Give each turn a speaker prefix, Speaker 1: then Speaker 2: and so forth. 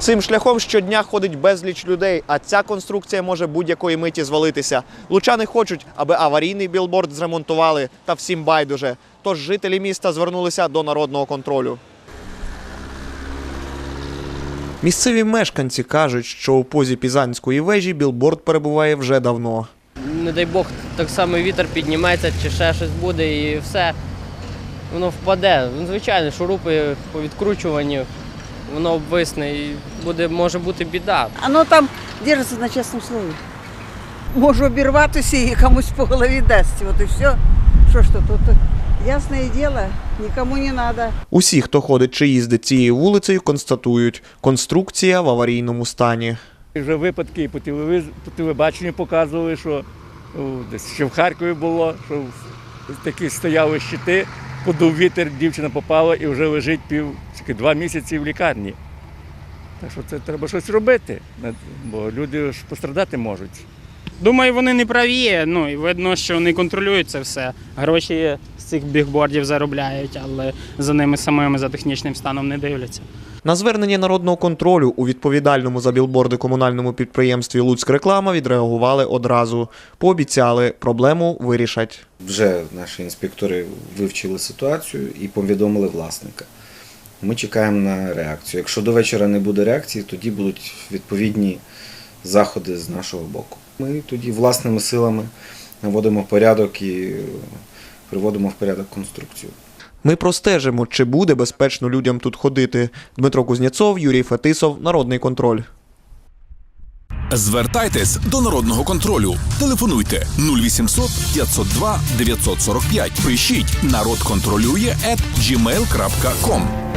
Speaker 1: Цим шляхом щодня ходить безліч людей, а ця конструкція може будь-якої миті звалитися. Лучани хочуть, аби аварійний білборд зремонтували, та всім байдуже. Тож жителі міста звернулися до народного контролю. Місцеві мешканці кажуть, що у позі Пізанської вежі білборд перебуває вже давно.
Speaker 2: не дай Бог, так само вітер підніметься чи ще щось буде і все. Воно впаде. Звичайно, шурупи по відкручуванню, воно обвисне і буде, може бути біда.
Speaker 3: Оно там держиться на чесному слові. Може обірватися і комусь по голові дасть. От і все. Що ж то тут? Ясне діло, нікому не треба.
Speaker 1: Усі, хто ходить чи їздить цією вулицею, констатують, конструкція в аварійному стані.
Speaker 4: Вже випадки по, телебаченню показували, що десь ще в Харкові було, що в- такі стояли щити, подув вітер, дівчина попала і вже лежить пів два місяці в лікарні. Так що це треба щось робити, бо люди ж пострадати можуть.
Speaker 5: Думаю, вони не праві. Ну і видно, що вони контролюють це все. Гроші з цих бігбордів заробляють, але за ними самими за технічним станом не дивляться.
Speaker 1: На звернення народного контролю у відповідальному за білборди комунальному підприємстві Луцьк реклама відреагували одразу. Пообіцяли, проблему вирішать.
Speaker 6: Вже наші інспектори вивчили ситуацію і повідомили власника. Ми чекаємо на реакцію. Якщо до вечора не буде реакції, тоді будуть відповідні заходи з нашого боку. Ми тоді власними силами наводимо порядок і приводимо в порядок конструкцію.
Speaker 1: Ми простежимо, чи буде безпечно людям тут ходити. Дмитро Кузнєцов, Юрій Фетисов, Народний контроль.
Speaker 7: Звертайтесь до народного контролю. Телефонуйте 0800 502 945. Пишіть народ контролює at gmail.com.